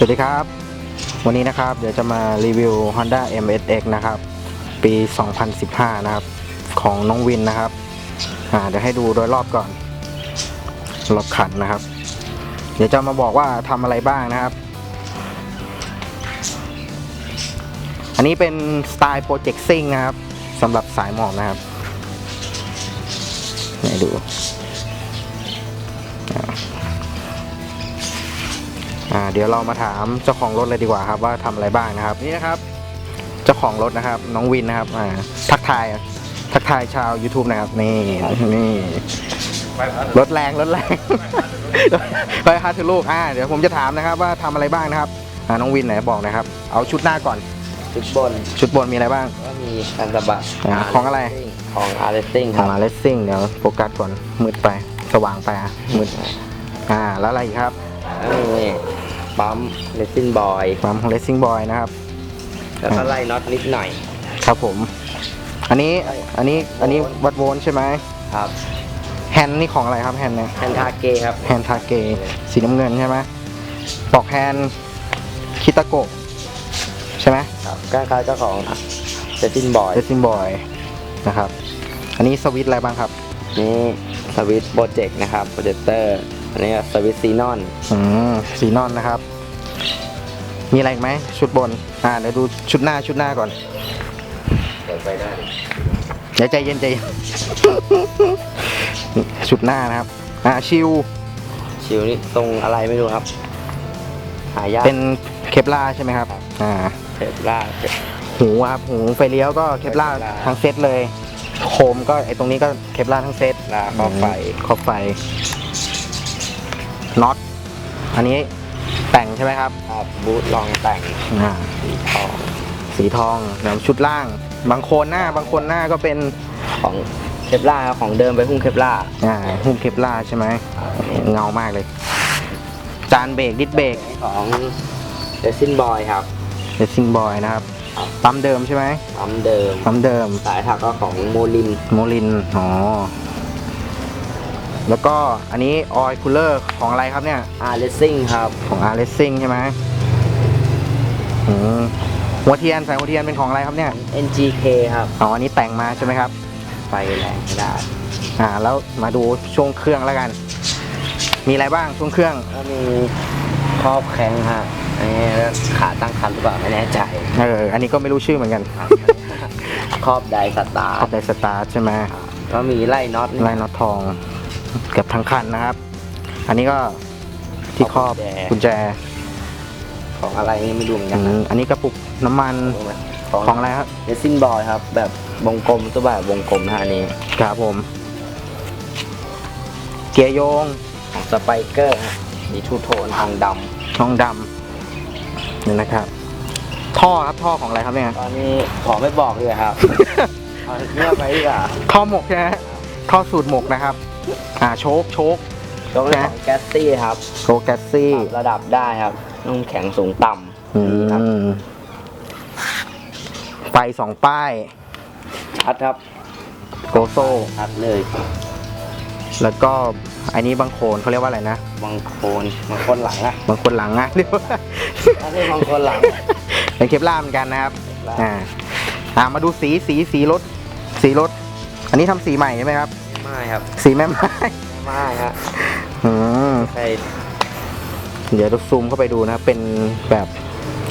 สวัสดีครับ วันนี้นะครับเดี๋ยวจะมารีวิว Honda MSX นะครับ ปี 2015 นะครับ ของน้องวินนะครับอ่าเดี๋ยวให้ดูโดยรอบก่อนรถขันนะครับ เดี๋ยวจะมาบอกว่าทำอะไรบ้างนะครับ อันนี้เป็นสไตล์โปรเจกต์ซิ่งนะครับสำหรับสายหมอบนะครับให้ดู อ่าเดี๋ยวเรามาถามเจ้าของรถเลยดีกว่าครับว่าทำอะไรบ้างนะครับ นี่นะครับ เจ้าของรถนะครับ น้องวินนะครับอ่าทักทายทักทายชาว YouTube นะครับนี่นี่รถแรงรถแรงไปฮาร์ทลูกอ่าเดี๋ยวผมจะถามนะครับว่าทำอะไรบ้างนะครับอ่าน้องวินไหนบอกหนะครับ เอาชุดหน้าก่อนชุดบนชุดบนมีอะไรบ้าง ก็มีการสะบัดอ่าของอะไร ของอาร์เรซิ่งคอ่ารับเลสซิ่งเดี๋ยวโฟกัสก่อนมืดไปสว่างไปอะมืดอ่าแล้วอะไรอีกครับแล้วมี ปั๊มเรซิ่งบอยปั๊มของเลสซิ่งบอยนะครับ แล้วก็ไล่น็อตนิดหน่อยครับผม อันนี้อันนี้อันนี้วัดโวลต์ใช่ไหมครับแฮนด์นี่ของอะไรครับแฮนด์เนี่ยแฮนทาเกครับ แฮนด์ทาเกสีน้ำเงินใช่ไหมปลอกแฮนด์คิตาโกะใช่ไหมครับก็คล้ายเจ้าของเรซิ่งบอยเดซินบอยนะครับ อันนี้สวิตช์อะไรบ้างครับ นี่สวิตโปรเจกต์นะครับโปรเจคเตอร์ อันนี้สวิตซีนอนอืมสีนอนนะครับ มีอะไรอีกไหมชุดบน อ่าเดี๋ยวดูชุดหน้าชุดหน้าก่อนเปิดไปได้เดี๋ยวใจเย็นใจเย็น ชุดหน้านะครับ อ่าชิวชิวนี่ทรงอะไรไม่รู้ครับ หายากเป็นเคปลาร์ใช่ไหมครับ อ่า เทปล่าเทป หูครับหูไฟเลี้ยวก็เคปลาร์เคปลาร์ ทั้งเซตเลย โคมก็ไอตรงนี้ก็เคปลาร์ทั้งเซตลาครอบไฟ ขอบไฟน็อต อันนี้แต่งใช่ไหมครับครับบูทลองแต่งอ่าสีทองสีทองแล้วชุดล่าง บางโคนหน้าบางคนหน้าก็เป็นของเคปล่าครับของเดิมไปพุ่งเคปล่าอ่าหุ้มเคปลาร์ใช่ไหมเงามากเลย จานเบรกดิสเบรกของเรซิ่งบอยครับเดซิงบอยนะครับปั๊มเดิมใช่ไหมปั๊มเดิมปั๊มเดิม สายถักก็ของโมลิน โมลิน อ๋อ แล้วก็อันนี้ออยคูลเลอร์ของอะไรครับเนี่ย อาร์เรซิ่งครับของ R Racing ใช่ไหมอืมหัวเทียนสายหัวเทียนเป็นของอะไรครับเนี่ย NGK ครับ อ๋ออันนี้แต่งมาใช่ไหมครับ ไฟแรงไม่ได้อ่า แล้วมาดูช่วงเครื่องแล้วกัน มีอะไรบ้างช่วงเครื่อง ก็มีครอบแข้งฮะอันนี้ขาตั้งคันหรือเปล่าไม่แน่ใจเออ อันนี้ก็ไม่รู้ชื่อเหมือนกันครอบไดสตาขัร์บไดสตาร์ทใช่ไหมก็มีไล่น็อตไล่น็อตทอง เกือบทั้งคันนะครับ อันนี้ก็ที่ครอบกุญแจของอะไรนี่ไม่รู้เหมือนอืกันมอันนี้กระปุกน้ำมันของของอะไรครับเรซิ่งบอยครับ แบบวงกลมตัวแบบวงกลมฮะอันนี้ครับผม เกียร์โยงของสไปเกอร์ฮะมีทูโทนทองดทองดำนี่นะครับ ท่อครับท่อของอะไรครับเนี่ยำตอนนี้ขอไม่บอกเลยครับเอาเงียบไปดีกว่าท่อหมกใช่ไหมท่อสูตรหมกนะครับ อ่าโชคโชคตรงนี้ของแกสตี้ครับโกแกสซี่ปรับระดับได้ครับนุ่มแข็งสูงต่อืำครับมไฟสองป้ายชัดครับโกโซ ชัดเลยแล้วก็อันนี้บางโคนเขาเรียกว่าอะไรนะ บางโคนบางคนหลังอะบางคนหลังอะเรียกว่าอันนี้บางคนหลัง เป็นเคปล่าร์เหมือนกันนะครับแล้วอ่าอ่ามาดูสีสีสีรถ สีรถ อันนี้ทำสีใหม่ใช่ไหมครับ ไม่ครับสีแม่ไม้ไม่ฮะอืมใครเดี๋ยวเราซูมเข้าไปดูนะครับเป็นแบบ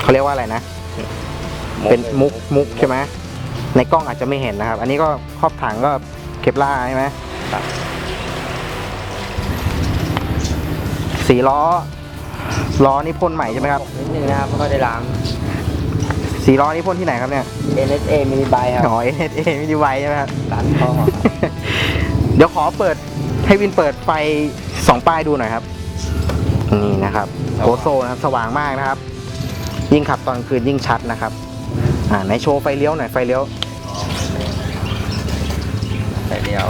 เขาเรียกว่าอะไรนะ เป็นมุกมุกใช่ไหมในกล้องอาจจะไม่เห็นนะครับ อันนี้ก็ครอบถังก็เคปล่าร์ใช่ไหมครับสีล้อ ล้อนี่พ่นใหม่ใช่ไหมครับนิดนึงนะครับไม่ค่อยได้ล้างสีล้อนี่พ่นที่ไหนครับเนี่ย NSA มินิไบครับ อ๋อ NSA ไม่ได้ไวใช่ไหมครับตัดข้อ เดี๋ยวขอเปิดให้วินเปิดไฟสองป้ายดูหน่อยครับ นี่นะครับโกโซนะครับสว่างมากนะครับ ยิ่งขับตอนคืนยิ่งชัดนะครับ อ่าในโชว์ไฟเลี้ยวหน่อยไฟเลี้ยวแต่เดียว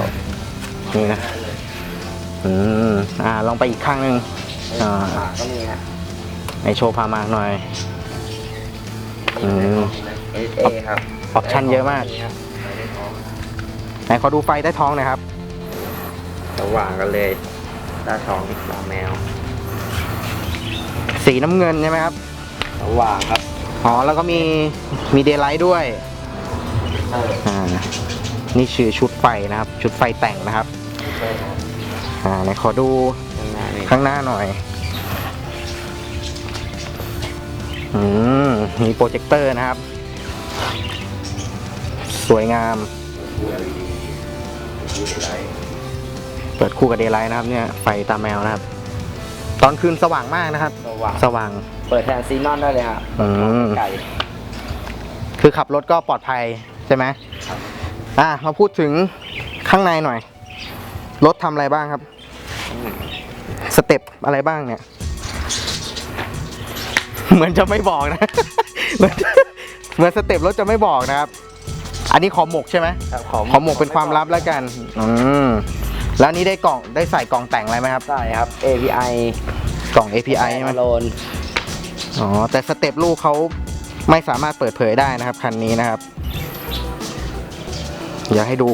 นี่นะอืมอ่าลองไปอีกข้างหนึ่งอ่าขาก็มีฮะในโชว์พามาหน่อยอืม NSA ครับออปชั่นเยอะมากไหนขอดูไฟใต้ท้องหน่อยครับ สว่างกันเลยตาทองตาแมว สีน้ำเงินใช่ไหมครับสว่างครับ อ๋อ แล้วก็มีมีเดย์ไลท์ด้วย อ่า นี่ชื่อชุดไฟนะครับ ชุดไฟแต่งนะครับ อ่าไหนขอดูข้างหน้านี่ข้างหน้าหน่อย อืม มีโปรเจคเตอร์นะครับ สวยงาม เปิดคู่กับเดย์ไลท์นะครับเนี่ยไฟตาแมวนะครับ ตอนคืนสว่างมากนะครับ สว่างสว่างเปิดแทนซีนอนได้เลยฮะอืมไก่คือขับรถก็ปลอดภัยใช่ไหมอะมาพูดถึงข้างในหน่อย รถทำอะไรบ้างครับ สเต็ปอะไรบ้างเนี่ย เหมือนจะไม่บอกนะ เหมือนเหมือนสเต็ปรถจะไม่บอกนะครับ อันนี้ขอหมกใช่ไหมครับขอหมกเป็นความลับแล้วกัน อืม แล้วนี่ได้กล่องได้ใส่กล่องแต่งอะไรไหมครับ ใช่ครับ API กล่อง API ใช่ไหมโลนอ๋อแต่สเต็ปลูกเขาไม่สามารถเปิดเผยได้นะครับคันนี้นะครับอยากให้ดู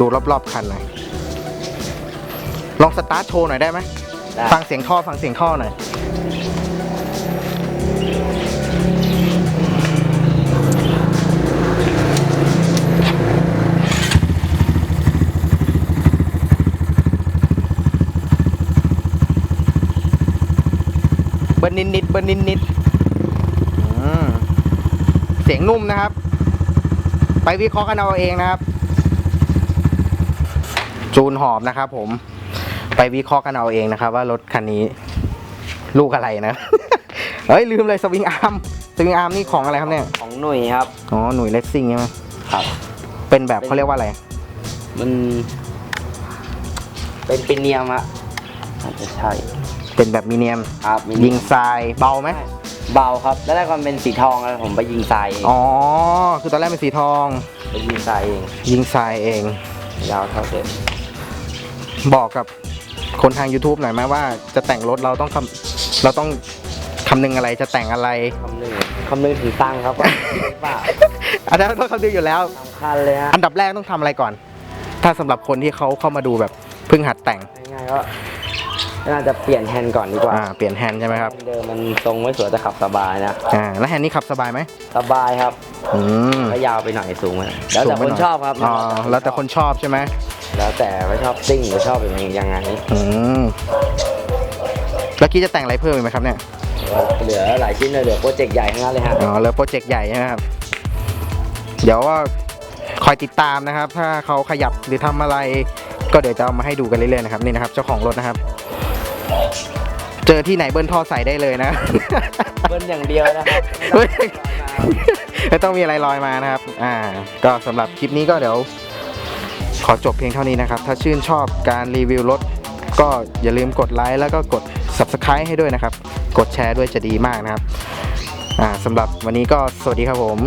ดูรอบๆคันหน่อยลองสตาร์ทโชว์หน่อยได้ไหมฟังเสียงท่อฟังเสียงท่อหน่อย บิร์นนิดนิดๆเบิร์นนิดนิดๆอืมเสียงนุ่มนะครับ ไปวิเคราะห์กันเอาเองนะครับ จูนหอมนะครับผม ไปวิเคราะห์กันเอาเองนะครับ ว่ารถคันนี้ ลูกอะไรนะ เฮ้ย ลืมเลยสวิงอาร์มสวิงอาร์มนี่ของอะไรครับเนี่ย ของหนุ่ยครับ อ๋อหน่วยเลสซิ่งใช่ไหมครับ เป็นแบบเขาเรียกว่าอะไร มัน เป็นปีเนียมอะอาจจะใช่ เป็นแบบมีเนียม ครับมียิงทรายเบาไหมเบาครับแล้วแรกมันเป็นสีทองแล้วผมไปยิงทรายเองอ๋อ คือตอนแรกเป็นสีทอง ไปยิงทรายเองยิงทรายเอง ยาวเท่าเดิมบอกกับคนทาง YouTube หน่อยไหมว่าจะแต่งรถเราต้องคำเราต้องคำนึงอะไรจะแต่งอะไร คำนึงคำนึงถึงตังค์ครับว่าเปล่าอันนั้นต้องคำนึงอยู่แล้ว สำคัญเลยฮะอันดับแรกต้องทำอะไรก่อน ถ้าสำหรับคนที่เขาเข้ามาดูแบบเพิ่งหัดแต่ง ง่ายๆก็ น่าจะเปลี่ยนแฮนด์ก่อนดีกว่าอ่าเปลี่ยนแฮนด์ใช่ไหมครับเดิมมันทรงไม่สวยแต่ขับสบายนะอ่าแล้วแฮนด์นี้ขับสบายไหมสบายครับอืม ก็ยาวไปหน่อยสูงไปหน่อยแล้วแต่สูงไปคนหยชอบครับอ๋อ แล้วแต่คนชอบใช่ไหมแล้วแต่ว่าชอบซิ่งหรือชอบเป็นยังไงอืมแล้วกี้จะแต่งอะไรเพิ่มอีกไหมครับเนี่ย เหลือหลายชิ้นเลยเหลือโปรเจกต์ใหญ่ทั้งนั้นเลยฮะอ๋อ แล้วโปรเจกต์ใหญ่ใช่ไหมครับ เดี๋ยวว่าคอยติดตามนะครับ ถ้าเขาขยับหรือทำอะไร ก็เดี๋ยวจะเอามาให้ดูกันเรื่อยๆนะครับ นี่นะครับ เจ้าของรถนะครับ เจอที่ไหนเบิ้ลท่อใส่ได้เลยนะ เบิ้ลอย่างเดียวนะครับเฮ้ยไม่ต้องมีอะไรลอยมานะครับ อ่า ก็สำหรับคลิปนี้ก็เดี๋ยว ขอจบเพียงเท่านี้นะครับ ถ้าชื่นชอบการรีวิวรถ ก็อย่าลืมกดไลค์แล้วก็กด subscribe ให้ด้วยนะครับ กดแชร์ด้วยจะดีมากนะครับ อ่าสำหรับวันนี้ก็สวัสดีครับผม